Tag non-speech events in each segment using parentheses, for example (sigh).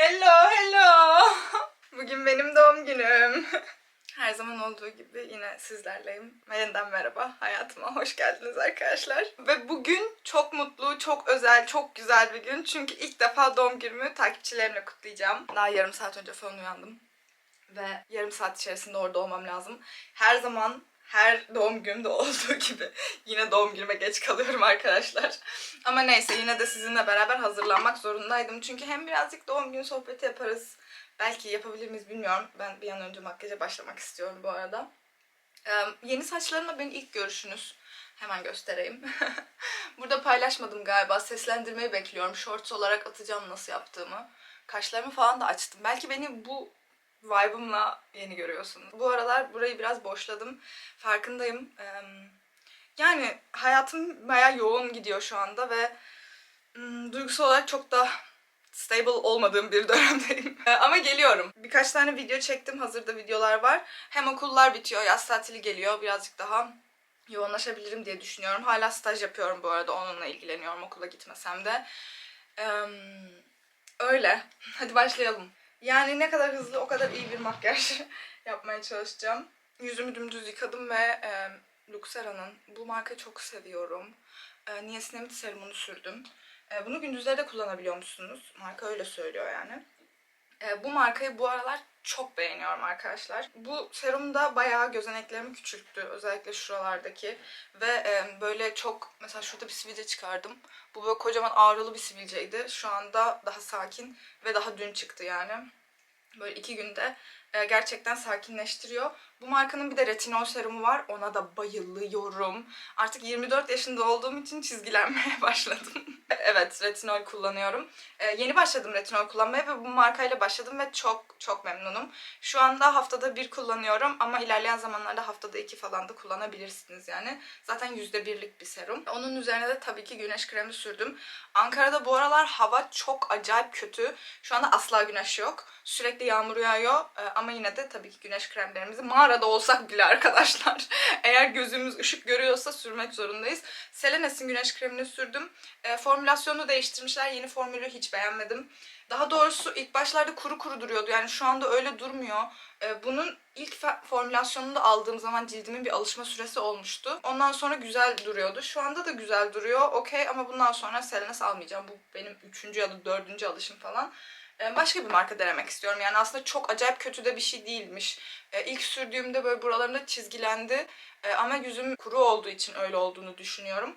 Hello, hello. (laughs) Bugün benim doğum günüm. (laughs) Her zaman olduğu gibi yine sizlerleyim. Yeniden merhaba. Hayatıma hoş geldiniz arkadaşlar. Ve bugün çok mutlu, çok özel, çok güzel bir gün. Çünkü ilk defa doğum günümü takipçilerimle kutlayacağım. Daha yarım saat önce falan uyandım. Ve yarım saat içerisinde orada olmam lazım. Her zaman her doğum günümde olduğu gibi (laughs) yine doğum günüme geç kalıyorum arkadaşlar. Ama neyse yine de sizinle beraber hazırlanmak zorundaydım. Çünkü hem birazcık doğum günü sohbeti yaparız. Belki yapabilir miyiz bilmiyorum. Ben bir an önce makyaja başlamak istiyorum bu arada. Ee, yeni saçlarımla beni ilk görüşünüz. Hemen göstereyim. (laughs) Burada paylaşmadım galiba. Seslendirmeyi bekliyorum. Shorts olarak atacağım nasıl yaptığımı. Kaşlarımı falan da açtım. Belki beni bu vibe'ımla yeni görüyorsunuz. Bu aralar burayı biraz boşladım. Farkındayım. Yani hayatım bayağı yoğun gidiyor şu anda ve duygusal olarak çok da stable olmadığım bir (laughs) dönemdeyim. Ee, Ama geliyorum. Birkaç tane video çektim. Hazırda videolar var. Hem okullar bitiyor, yaz tatili geliyor. Birazcık daha yoğunlaşabilirim diye düşünüyorum. Hala staj yapıyorum bu arada. Onunla ilgileniyorum okula gitmesem de. Öyle. Hadi başlayalım. Yani ne kadar hızlı o kadar iyi bir makyaj (laughs) yapmaya çalışacağım. Yüzümü dümdüz yıkadım ve e, Luxera'nın bu markayı çok seviyorum. E, Niacinamide serumunu sürdüm. E, bunu gündüzleri de kullanabiliyor musunuz? Marka öyle söylüyor yani. E, bu markayı bu aralar çok beğeniyorum arkadaşlar. Bu serum da bayağı gözeneklerimi küçülttü. Özellikle şuralardaki. Ve e, böyle çok... Mesela şurada bir sivilce çıkardım. Bu böyle kocaman ağrılı bir sivilceydi. Şu anda daha sakin ve daha dün çıktı yani. Böyle iki günde e, gerçekten sakinleştiriyor. Bu markanın bir de retinol serumu var. Ona da bayılıyorum. Artık 24 yaşında olduğum için çizgilenmeye (laughs) başladım. evet, retinol kullanıyorum. E, yeni başladım retinol kullanmaya ve bu markayla başladım ve çok çok memnunum. Şu anda haftada bir kullanıyorum ama ilerleyen zamanlarda haftada iki falan da kullanabilirsiniz yani. Zaten yüzde birlik bir serum. Onun üzerine de tabii ki güneş kremi sürdüm. Ankara'da bu aralar hava çok acayip kötü. Şu anda asla güneş yok. Sürekli yağmur yağıyor E, ama yine de tabii ki güneş kremlerimizi mağarada olsak bile arkadaşlar (laughs) eğer gözümüz ışık görüyorsa sürmek zorundayız. Selenes'in güneş kremini sürdüm. E, formülasyonu değiştirmişler. Yeni formülü hiç beğenmedim. Daha doğrusu ilk başlarda kuru kuru duruyordu. Yani şu anda öyle durmuyor. E, bunun ilk formülasyonunu da aldığım zaman cildimin bir alışma süresi olmuştu. Ondan sonra güzel duruyordu. Şu anda da güzel duruyor. Okey ama bundan sonra Selenes almayacağım. Bu benim üçüncü ya da dördüncü alışım falan. E, başka bir marka denemek istiyorum. Yani aslında çok acayip kötü de bir şey değilmiş. E, ilk sürdüğümde böyle buralarımda çizgilendi. E, ama yüzüm kuru olduğu için öyle olduğunu düşünüyorum.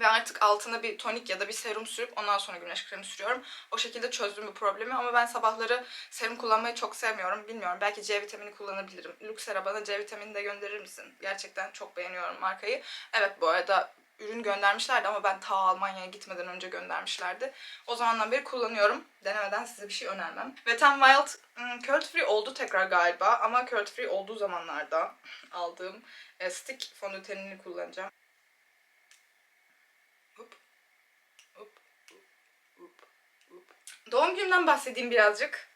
Ve artık altına bir tonik ya da bir serum sürüp ondan sonra güneş kremi sürüyorum. O şekilde çözdüm bu problemi ama ben sabahları serum kullanmayı çok sevmiyorum. Bilmiyorum belki C vitamini kullanabilirim. Luxera bana C vitamini de gönderir misin? Gerçekten çok beğeniyorum markayı. Evet bu arada ürün göndermişlerdi ama ben ta Almanya'ya gitmeden önce göndermişlerdi. O zamandan beri kullanıyorum. Denemeden size bir şey önermem. Wet n Wild hmm, curl free oldu tekrar galiba ama curl free olduğu zamanlarda aldığım e, stick kullanacağım. Hop. Hop. Hop. Doğum günümden bahsedeyim birazcık.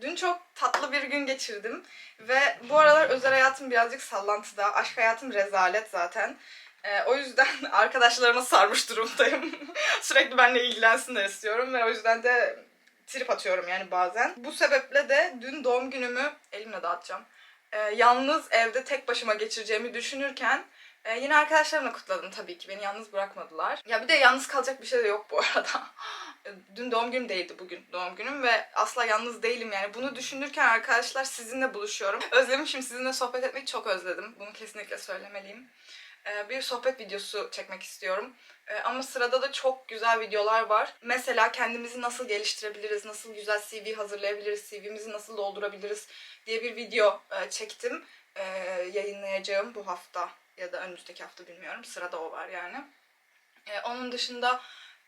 Dün çok tatlı bir gün geçirdim ve bu aralar özel hayatım birazcık sallantıda. Aşk hayatım rezalet zaten. Ee, o yüzden (laughs) arkadaşlarıma sarmış durumdayım. (laughs) Sürekli benimle ilgilensinler istiyorum ve o yüzden de trip atıyorum yani bazen. Bu sebeple de dün doğum günümü elimle dağıtacağım. Ee, yalnız evde tek başıma geçireceğimi düşünürken e, yine arkadaşlarımla kutladım tabii ki. Beni yalnız bırakmadılar. Ya bir de yalnız kalacak bir şey de yok bu (laughs) arada. Dün doğum günüm değildi bugün doğum günüm ve asla yalnız değilim yani. Bunu düşünürken arkadaşlar sizinle buluşuyorum. Özlemişim sizinle sohbet etmeyi çok özledim. Bunu kesinlikle söylemeliyim. Ee, Bir sohbet videosu çekmek istiyorum. Ee, Ama sırada da çok güzel videolar var. Mesela kendimizi nasıl geliştirebiliriz, nasıl güzel CV hazırlayabiliriz, CV'mizi nasıl doldurabiliriz diye bir video e, çektim. Ee, Yayınlayacağım bu hafta ya da önümüzdeki hafta bilmiyorum. Sırada o var yani. Ee, Onun dışında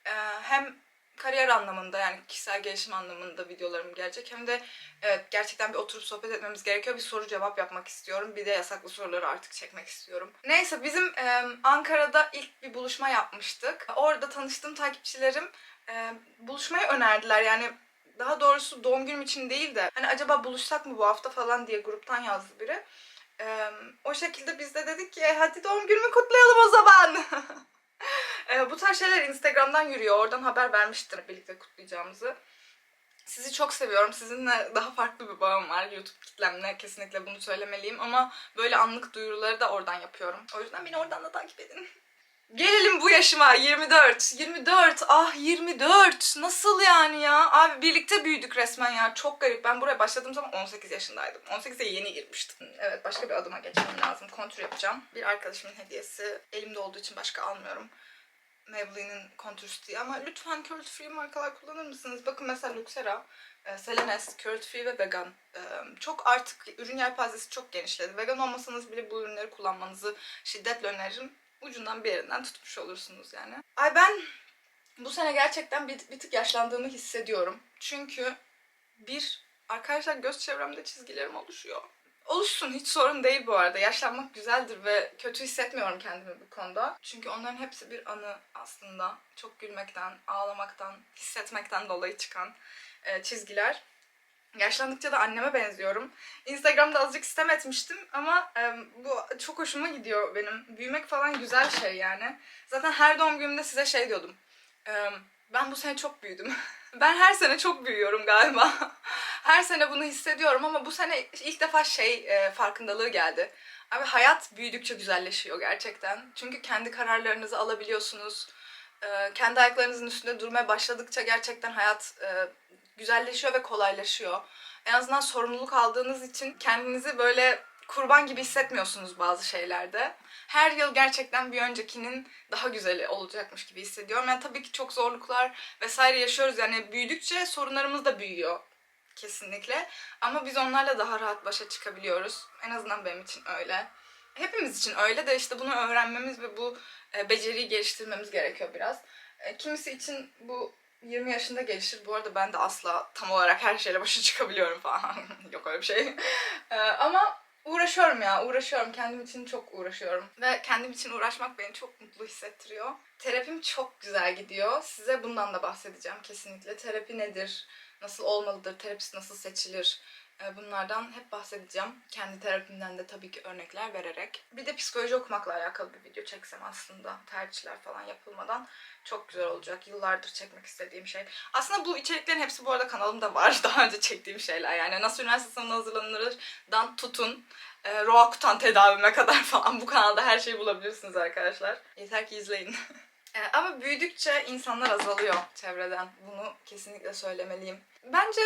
e, hem kariyer anlamında yani kişisel gelişim anlamında videolarım gelecek hem de evet gerçekten bir oturup sohbet etmemiz gerekiyor. Bir soru cevap yapmak istiyorum. Bir de yasaklı soruları artık çekmek istiyorum. Neyse bizim e, Ankara'da ilk bir buluşma yapmıştık. Orada tanıştığım takipçilerim e, buluşmayı önerdiler. Yani daha doğrusu doğum günüm için değil de hani acaba buluşsak mı bu hafta falan diye gruptan yazdı biri. E, o şekilde biz de dedik ki "E, hadi doğum günümü kutlayalım o zaman. (laughs) E, bu tarz şeyler Instagram'dan yürüyor. Oradan haber vermiştim birlikte kutlayacağımızı. Sizi çok seviyorum. Sizinle daha farklı bir bağım var YouTube kitlemle. Kesinlikle bunu söylemeliyim. Ama böyle anlık duyuruları da oradan yapıyorum. O yüzden beni oradan da takip edin. Gelelim bu yaşıma 24. 24 ah 24 nasıl yani ya? Abi birlikte büyüdük resmen ya çok garip. Ben buraya başladığım zaman 18 yaşındaydım. 18'e yeni girmiştim. Evet başka bir adıma geçmem lazım. Kontür yapacağım. Bir arkadaşımın hediyesi. Elimde olduğu için başka almıyorum. Maybelline'in kontür stiği ama lütfen curl free markalar kullanır mısınız? Bakın mesela Luxera, e, Selenes, curl free ve vegan. E, Çok artık ürün yelpazesi çok genişledi. Vegan olmasanız bile bu ürünleri kullanmanızı şiddetle öneririm. Ucundan bir yerinden tutmuş olursunuz yani. Ay ben bu sene gerçekten bir, bir tık yaşlandığımı hissediyorum. Çünkü bir, arkadaşlar göz çevremde çizgilerim oluşuyor. Oluşsun hiç sorun değil bu arada. Yaşlanmak güzeldir ve kötü hissetmiyorum kendimi bu konuda. Çünkü onların hepsi bir anı aslında. Çok gülmekten, ağlamaktan, hissetmekten dolayı çıkan e, çizgiler. Yaşlandıkça da anneme benziyorum. Instagram'da azıcık sistem etmiştim ama e, bu çok hoşuma gidiyor benim. Büyümek falan güzel şey yani. Zaten her doğum günümde size şey diyordum. E, ben bu sene çok büyüdüm. (laughs) ben her sene çok büyüyorum galiba. Her sene bunu hissediyorum ama bu sene ilk defa şey e, farkındalığı geldi. Abi hayat büyüdükçe güzelleşiyor gerçekten. Çünkü kendi kararlarınızı alabiliyorsunuz. E, kendi ayaklarınızın üstünde durmaya başladıkça gerçekten hayat e, güzelleşiyor ve kolaylaşıyor. En azından sorumluluk aldığınız için kendinizi böyle kurban gibi hissetmiyorsunuz bazı şeylerde. Her yıl gerçekten bir öncekinin daha güzeli olacakmış gibi hissediyorum. Yani tabii ki çok zorluklar vesaire yaşıyoruz. Yani büyüdükçe sorunlarımız da büyüyor kesinlikle. Ama biz onlarla daha rahat başa çıkabiliyoruz. En azından benim için öyle. Hepimiz için öyle de işte bunu öğrenmemiz ve bu e, beceriyi geliştirmemiz gerekiyor biraz. E, kimisi için bu 20 yaşında gelişir. Bu arada ben de asla tam olarak her şeyle başa çıkabiliyorum falan. (laughs) Yok öyle bir şey. E, ama uğraşıyorum ya, uğraşıyorum. Kendim için çok uğraşıyorum. Ve kendim için uğraşmak beni çok mutlu hissettiriyor. Terapim çok güzel gidiyor. Size bundan da bahsedeceğim kesinlikle. Terapi nedir? Nasıl olmalıdır? Terapist nasıl seçilir? E, Bunlardan hep bahsedeceğim. Kendi terapimden de tabii ki örnekler vererek. Bir de psikoloji okumakla alakalı bir video çeksem aslında. Tercihler falan yapılmadan çok güzel olacak. Yıllardır çekmek istediğim şey. Aslında bu içeriklerin hepsi bu arada kanalımda var. (laughs) Daha önce çektiğim şeyler. Yani nasıl üniversite sınavına hazırlanırdan tutun. E, Roakutan tedavime kadar falan bu kanalda her şeyi bulabilirsiniz arkadaşlar. Yeter ki izleyin. (laughs) E, Ama büyüdükçe insanlar azalıyor çevreden. Bunu kesinlikle söylemeliyim. Bence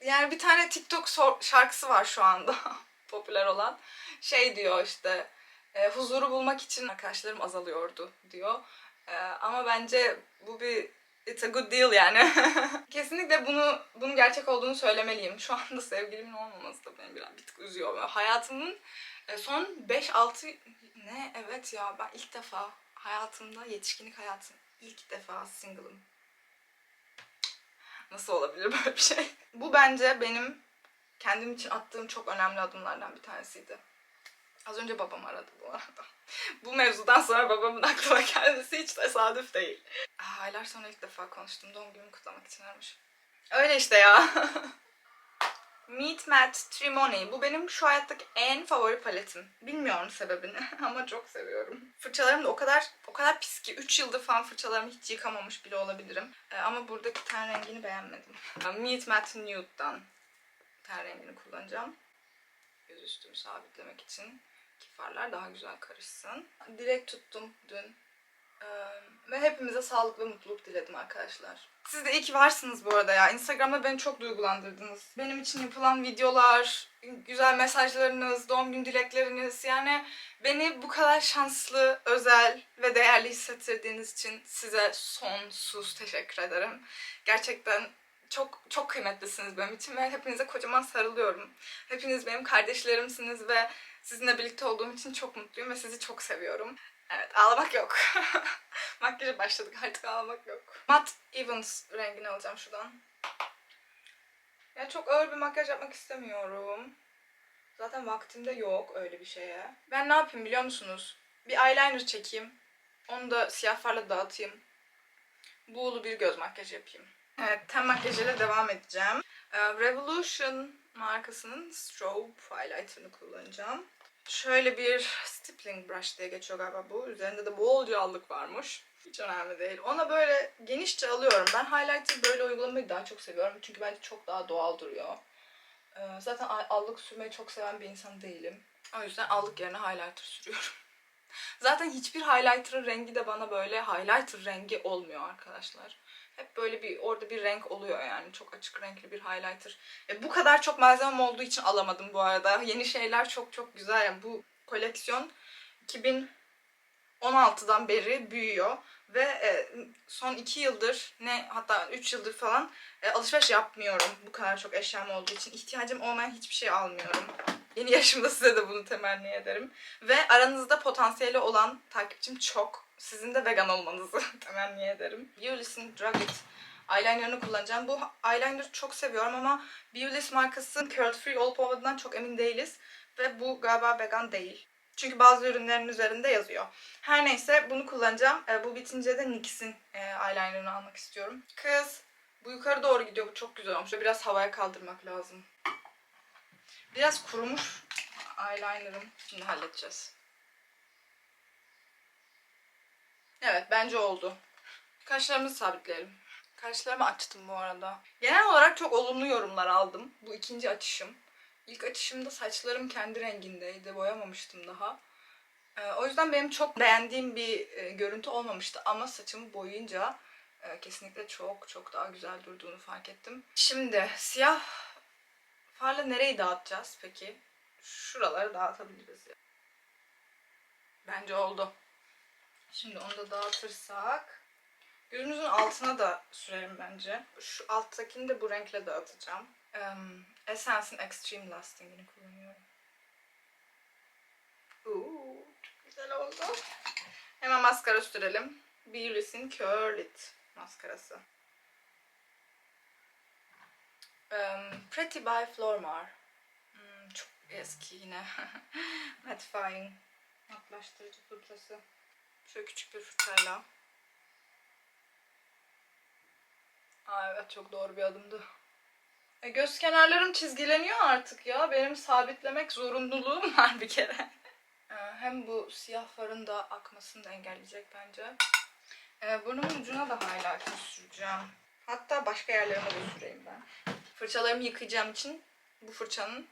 yani bir tane TikTok şarkısı var şu anda (laughs) popüler olan. Şey diyor işte e, huzuru bulmak için arkadaşlarım azalıyordu diyor. E, ama bence bu bir it's a good deal yani. (laughs) Kesinlikle bunu bunun gerçek olduğunu söylemeliyim. Şu anda sevgilimin olmaması da beni biraz bir tık üzüyor. Hayatımın e, son 5-6 ne evet ya ben ilk defa hayatımda yetişkinlik hayatım ilk defa single'ım. Nasıl olabilir (laughs) böyle bir şey? Bu bence benim kendim için attığım çok önemli adımlardan bir tanesiydi. Az önce babam aradı bu arada. (laughs) Bu mevzudan sonra babamın aklıma (laughs) gelmesi hiç tesadüf değil. Aylar sonra ilk defa konuştum. Doğum günümü kutlamak için aramış. Öyle işte ya. Meet Matte Trimony. Bu benim şu hayattaki en favori paletim. Bilmiyorum sebebini (laughs) ama çok seviyorum. Fırçalarım da o kadar o kadar pis ki 3 yıldır falan fırçalarımı hiç yıkamamış bile olabilirim. Ee, ama buradaki ten rengini beğenmedim. Meet Matte Nude'dan ten rengini kullanacağım. Göz üstümü sabitlemek için ki farlar daha güzel karışsın. Dilek tuttum dün. Ve hepimize sağlık ve mutluluk diledim arkadaşlar. Siz de iyi ki varsınız bu arada ya. Instagram'da beni çok duygulandırdınız. Benim için yapılan videolar, güzel mesajlarınız, doğum gün dilekleriniz yani beni bu kadar şanslı, özel ve değerli hissettirdiğiniz için size sonsuz teşekkür ederim. Gerçekten çok çok kıymetlisiniz benim için ve hepinize kocaman sarılıyorum. Hepiniz benim kardeşlerimsiniz ve sizinle birlikte olduğum için çok mutluyum ve sizi çok seviyorum. Evet ağlamak yok. (laughs) Makyaja başladık artık ağlamak yok. Matte Evans rengini alacağım şuradan. Ya çok ağır bir makyaj yapmak istemiyorum. Zaten vaktimde yok öyle bir şeye. Ben ne yapayım biliyor musunuz? Bir eyeliner çekeyim. Onu da siyah farla dağıtayım. Buğulu bir göz makyajı yapayım. Evet, ten makyajıyla devam edeceğim. Ee, Revolution markasının Strobe highlighter'ını kullanacağım. Şöyle bir stippling brush diye geçiyor galiba bu. Üzerinde de bolca allık varmış. Hiç önemli değil. Ona böyle genişçe alıyorum. Ben highlighter böyle uygulamayı daha çok seviyorum. Çünkü bence çok daha doğal duruyor. Ee, zaten al- allık sürmeyi çok seven bir insan değilim. O yüzden allık yerine highlighter sürüyorum. (laughs) Zaten hiçbir highlighter'ın rengi de bana böyle highlighter rengi olmuyor arkadaşlar. Hep böyle bir orada bir renk oluyor yani. Çok açık renkli bir highlighter. E, bu kadar çok malzemem olduğu için alamadım bu arada. Yeni şeyler çok çok güzel. Yani bu koleksiyon 2016'dan beri büyüyor. Ve e, son 2 yıldır ne hatta 3 yıldır falan e, alışveriş yapmıyorum. Bu kadar çok eşyam olduğu için. ihtiyacım olmayan hiçbir şey almıyorum. Yeni yaşımda size de bunu temenni ederim. Ve aranızda potansiyeli olan takipçim çok. Sizin de vegan olmanızı (laughs) temenni ederim. Beulis'in Drug It eyelinerını kullanacağım. Bu eyeliner'ı çok seviyorum ama Beulis markası curl free olup olmadığından çok emin değiliz. Ve bu galiba vegan değil. Çünkü bazı ürünlerin üzerinde yazıyor. Her neyse bunu kullanacağım. E, bu bitince de NYX'in e, eyelinerını almak istiyorum. Kız bu yukarı doğru gidiyor. Bu çok güzel olmuş. Biraz havaya kaldırmak lazım. Biraz kurumuş eyelinerım. Şimdi halledeceğiz. Evet bence oldu. Kaşlarımızı sabitleyelim. Kaşlarımı açtım bu arada. Genel olarak çok olumlu yorumlar aldım. Bu ikinci açışım. İlk açışımda saçlarım kendi rengindeydi. Boyamamıştım daha. Ee, o yüzden benim çok beğendiğim bir e, görüntü olmamıştı. Ama saçımı boyayınca e, kesinlikle çok çok daha güzel durduğunu fark ettim. Şimdi siyah farla nereyi dağıtacağız peki? Şuraları dağıtabiliriz ya. Bence oldu. Şimdi onu da dağıtırsak gözümüzün altına da sürelim bence. Şu alttakini de bu renkle dağıtacağım. Um, Essence'in Extreme Lasting'ini kullanıyorum. Uuu, çok güzel oldu. Hemen maskara sürelim. Beulis'in Curl It maskarası. Um, Pretty by Flormar. Hmm, çok eski yine. (laughs) Mattifying. Matlaştırıcı pudrası. Şöyle küçük bir fırçayla. Aa evet çok doğru bir adımdı. E, göz kenarlarım çizgileniyor artık ya. Benim sabitlemek zorunluluğum (laughs) var bir kere. E, hem bu siyah farın da akmasını da engelleyecek bence. E, burnumun ucuna da highlighter süreceğim. Hatta başka yerlerime de süreyim ben. Fırçalarımı yıkayacağım için bu fırçanın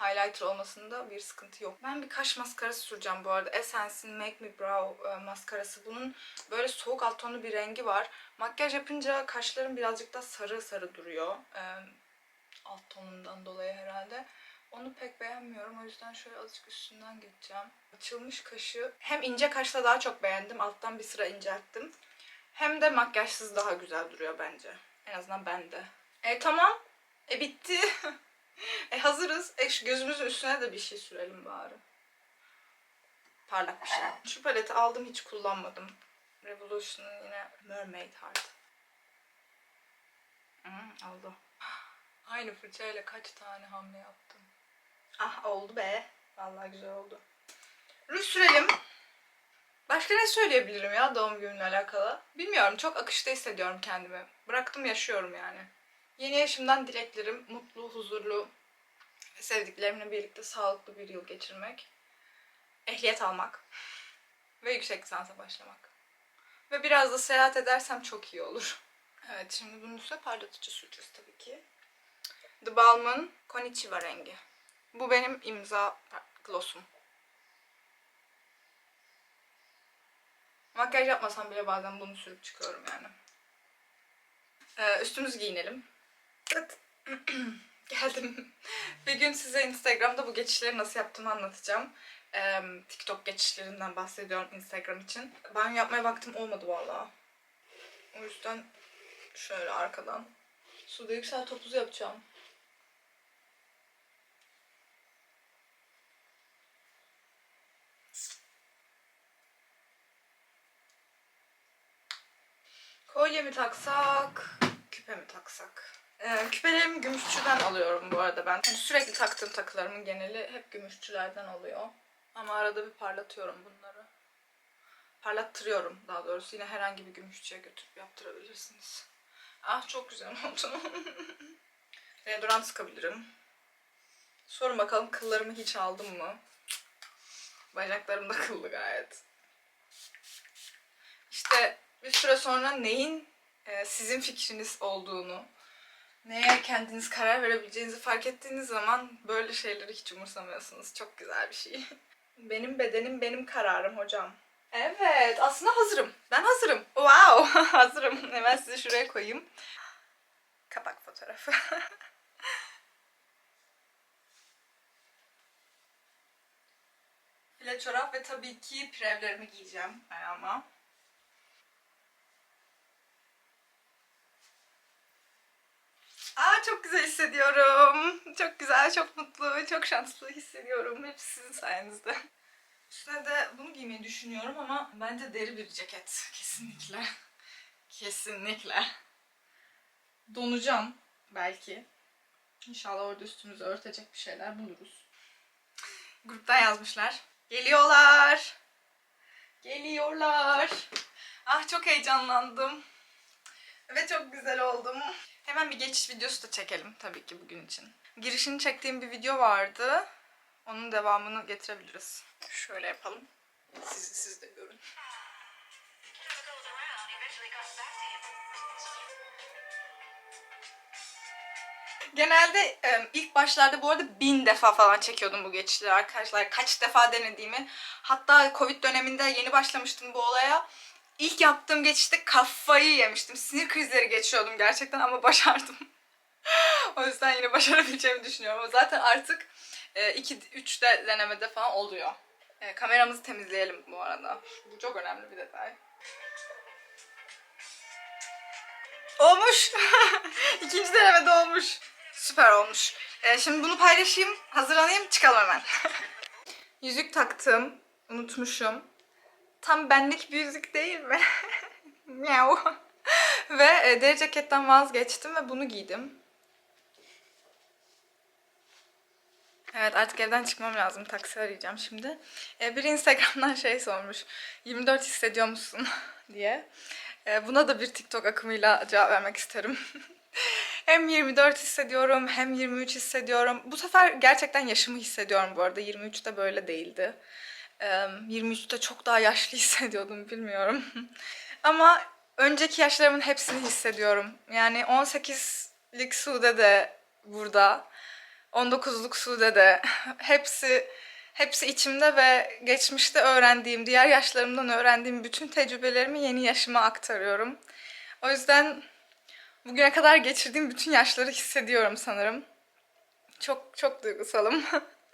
highlighter olmasında bir sıkıntı yok. Ben bir kaş maskarası süreceğim bu arada. Essence'in Make Me Brow e, maskarası. Bunun böyle soğuk alt tonlu bir rengi var. Makyaj yapınca kaşlarım birazcık da sarı sarı duruyor. E, alt tonundan dolayı herhalde. Onu pek beğenmiyorum. O yüzden şöyle azıcık üstünden geçeceğim. Açılmış kaşı hem ince kaşla daha çok beğendim. Alttan bir sıra incelttim. Hem de makyajsız daha güzel duruyor bence. En azından bende. E tamam. E bitti. (laughs) e hazırız. E şu gözümüzün üstüne de bir şey sürelim bari. Parlak bir şey. Şu paleti aldım hiç kullanmadım. Revolution'ın yine Mermaid Heart. Hmm, oldu. (gasps) Aynı fırçayla kaç tane hamle yaptım. Ah oldu be. Vallahi güzel oldu. Ruj sürelim. Başka ne söyleyebilirim ya doğum günümle alakalı? Bilmiyorum. Çok akışta hissediyorum kendimi. Bıraktım yaşıyorum yani. Yeni yaşımdan dileklerim mutlu, huzurlu, sevdiklerimle birlikte sağlıklı bir yıl geçirmek. Ehliyet almak. Ve yüksek lisansa başlamak. Ve biraz da seyahat edersem çok iyi olur. Evet şimdi bunun üstüne parlatıcı süreceğiz tabii ki. The Balm'ın Konichiwa rengi. Bu benim imza glossum. Makyaj yapmasam bile bazen bunu sürüp çıkıyorum yani. Ee, üstümüzü giyinelim. (clears throat) Geldim. Bir gün size Instagram'da bu geçişleri nasıl yaptığımı anlatacağım. Ee, TikTok geçişlerinden bahsediyorum Instagram için. Banyo yapmaya vaktim olmadı vallahi. O yüzden şöyle arkadan suda yüksel topuzu yapacağım. Kolye mi taksak, küpe mi taksak? Ee, küpelerimi gümüşçüden alıyorum bu arada ben. Yani sürekli taktığım takılarımın geneli hep gümüşçülerden oluyor. Ama arada bir parlatıyorum bunları. Parlattırıyorum daha doğrusu. Yine herhangi bir gümüşçüye götürüp yaptırabilirsiniz. Ah çok güzel (laughs) oldu. Deodorant sıkabilirim. Sorun bakalım kıllarımı hiç aldım mı? Bacaklarım da kıllı gayet. işte bir süre sonra neyin e, sizin fikriniz olduğunu, neye kendiniz karar verebileceğinizi fark ettiğiniz zaman böyle şeyleri hiç umursamıyorsunuz. Çok güzel bir şey. (laughs) Benim bedenim benim kararım hocam. Evet, aslında hazırım. Ben hazırım. Wow, (laughs) hazırım. Hemen sizi şuraya koyayım. Kapak fotoğrafı. (laughs) File çorap ve tabii ki prevlerimi giyeceğim ayağıma. Aa çok güzel hissediyorum. Çok güzel, çok mutlu, çok şanslı hissediyorum. Hepsi sizin sayenizde. Üstüne de bunu giymeyi düşünüyorum ama bence deri bir ceket. Kesinlikle. Kesinlikle. Donacağım belki. İnşallah orada üstümüzü örtecek bir şeyler buluruz. Gruptan yazmışlar. Geliyorlar. Geliyorlar. Ah çok heyecanlandım. Ve çok güzel oldum. Hemen bir geçiş videosu da çekelim tabii ki bugün için. Girişini çektiğim bir video vardı. Onun devamını getirebiliriz. Şöyle yapalım. Siz, siz de görün. Genelde ilk başlarda bu arada bin defa falan çekiyordum bu geçişleri arkadaşlar. Kaç defa denediğimi. Hatta Covid döneminde yeni başlamıştım bu olaya. İlk yaptığım geçişte kafayı yemiştim. Sinir krizleri geçiyordum gerçekten ama başardım. (laughs) o yüzden yine başarabileceğimi düşünüyorum. Zaten artık 2-3 de denemede falan oluyor. E, kameramızı temizleyelim bu arada. Bu çok önemli bir detay. Olmuş. (laughs) İkinci denemede olmuş. Süper olmuş. E, şimdi bunu paylaşayım, hazırlanayım, çıkalım hemen. (laughs) Yüzük taktım. Unutmuşum. Tam benlik bir yüzük değil mi? (laughs) Miau. ve e, deri ceketten vazgeçtim ve bunu giydim. Evet artık evden çıkmam lazım. Taksi arayacağım şimdi. E, biri Instagram'dan (laughs) şey sormuş. 24 hissediyor musun (laughs) diye. E, buna da bir TikTok akımıyla cevap vermek isterim. hem 24 hissediyorum hem 23 hissediyorum. Bu sefer gerçekten yaşımı hissediyorum bu arada. 23'te böyle değildi. E, 23'te çok daha yaşlı (laughs) hissediyordum bilmiyorum. (laughs) Ama önceki yaşlarımın hepsini hissediyorum. Yani 18'lik Sude de burada. 19'luk Sude de (laughs) hepsi hepsi içimde ve geçmişte öğrendiğim, diğer yaşlarımdan öğrendiğim bütün tecrübelerimi yeni yaşıma aktarıyorum. O yüzden bugüne kadar geçirdiğim bütün yaşları hissediyorum sanırım. Çok çok duygusalım.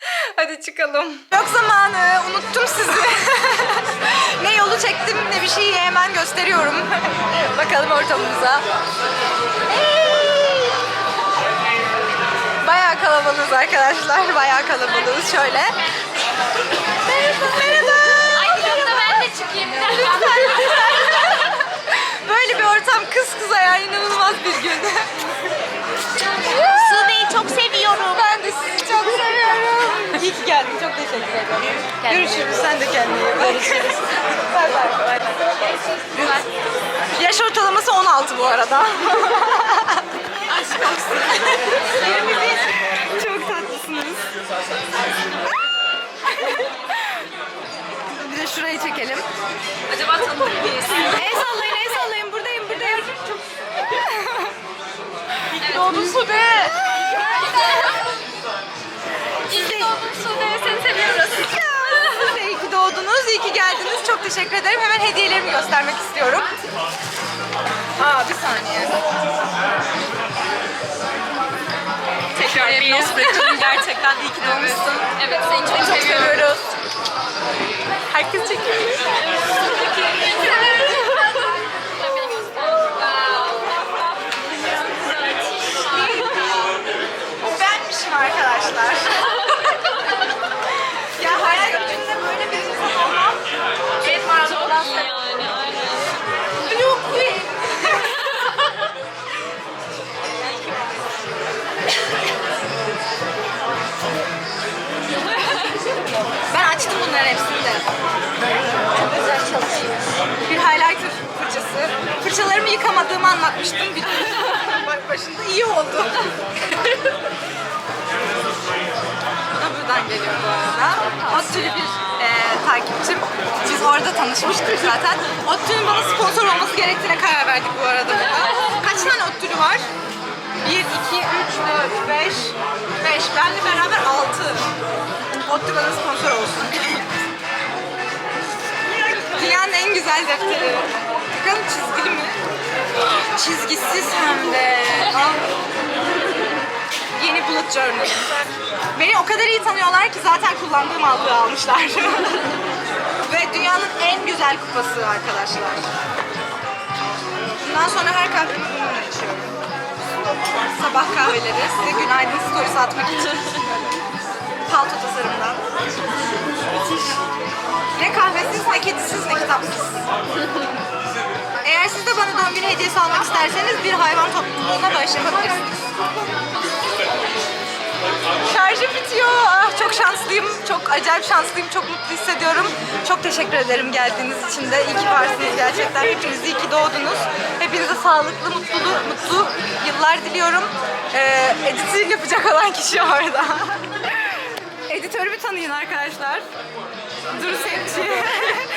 (laughs) Hadi çıkalım. Yok zamanı. Unuttum sizi. (laughs) ne yolu çektim ne bir şeyi hemen gösteriyorum. (laughs) Bakalım ortamımıza. Bayağı kalabalığız arkadaşlar. Bayağı kalabalığız şöyle. Merhaba. Merhaba. Ay yok da ben de çıkayım. Böyle bir ortam kız kıza ya inanılmaz bir gün. Sude'yi çok seviyorum. Ben de sizi çok seviyorum. İyi ki geldin. Çok teşekkür ederim. Görüşürüz. Sen de kendine iyi bak. (laughs) Bay bay. Yaş ortalaması 16 bu arada. (laughs) Aşk olsun. Çok tatlısınız. (laughs) Bir de şurayı çekelim. Acaba tanıdık mıyız? El sallayın, el sallayın. Buradayım, buradayım. Doğdu Sude. İyi ki Sude. Seni seviyoruz. Siz de iyi ki doğdunuz, iyi ki geldiniz. Çok teşekkür ederim. Hemen hediyelerimi göstermek istiyorum. Aa bir saniye. Tekrar bir Nosbret'cim gerçekten iyi ki doğmuşsun. Evet seni çok, Çok seviyoruz. Herkes çekiyor. Ben açtım bunların hepsini de. Çok güzel çalışıyor. Bir highlighter fırçası. Fırçalarımı yıkamadığımı anlatmıştım. Bak başında iyi oldu. Instagram'dan geliyor bu arada. ODTÜ'lü bir e, takipçim. Biz orada tanışmıştık zaten. ODTÜ'nün bana sponsor olması gerektiğine karar verdik bu arada. Kaç tane ODTÜ'lü var? 1, 2, 3, 4, 5, 5. Benle beraber 6. ODTÜ bana sponsor olsun. Dünyanın en güzel defteri. Bakalım çizgili mi? Çizgisiz hem de. Yeni bullet journal. Beni o kadar iyi tanıyorlar ki zaten kullandığım aldığı almışlar. (laughs) Ve dünyanın en güzel kupası arkadaşlar. Bundan sonra her kahvemi bununla içiyorum. Sabah kahveleri size günaydın stories atmak için. Palto tasarımdan. Ne kahvesiz, ne kedisiz, ne kitapsız. Eğer siz de bana doğum günü hediyesi almak isterseniz bir hayvan topluluğuna bağış Şarjım bitiyor. Ah, çok şanslıyım. Çok acayip şanslıyım. Çok mutlu hissediyorum. Çok teşekkür ederim geldiğiniz için de. İyi ki varsınız gerçekten. Hepiniz iyi ki doğdunuz. Hepinize sağlıklı, mutlu, mutlu yıllar diliyorum. Ee, editi yapacak olan kişi orada. (laughs) Editörümü tanıyın arkadaşlar. Duru Sepçi. (laughs)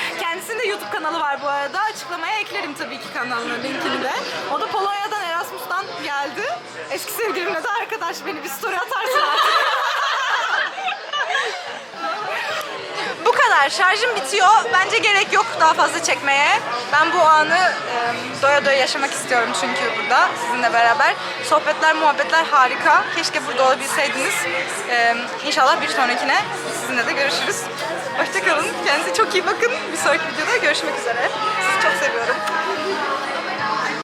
Kendisinin de YouTube kanalı var bu arada. Açıklamaya eklerim tabii ki kanalının linkini de. O da Polonya'dan Erasmus'tan geldi. Eski sevgilimle de arkadaş beni bir story atarsın artık. (laughs) Bu kadar. Şarjım bitiyor. Bence gerek yok daha fazla çekmeye. Ben bu anı e, doya doya yaşamak istiyorum çünkü burada sizinle beraber. Sohbetler, muhabbetler harika. Keşke burada olabilseydiniz. E, inşallah bir sonrakine sizinle de görüşürüz. Hoşçakalın. Kendinize çok iyi bakın. Bir sonraki videoda görüşmek üzere. Sizi çok seviyorum.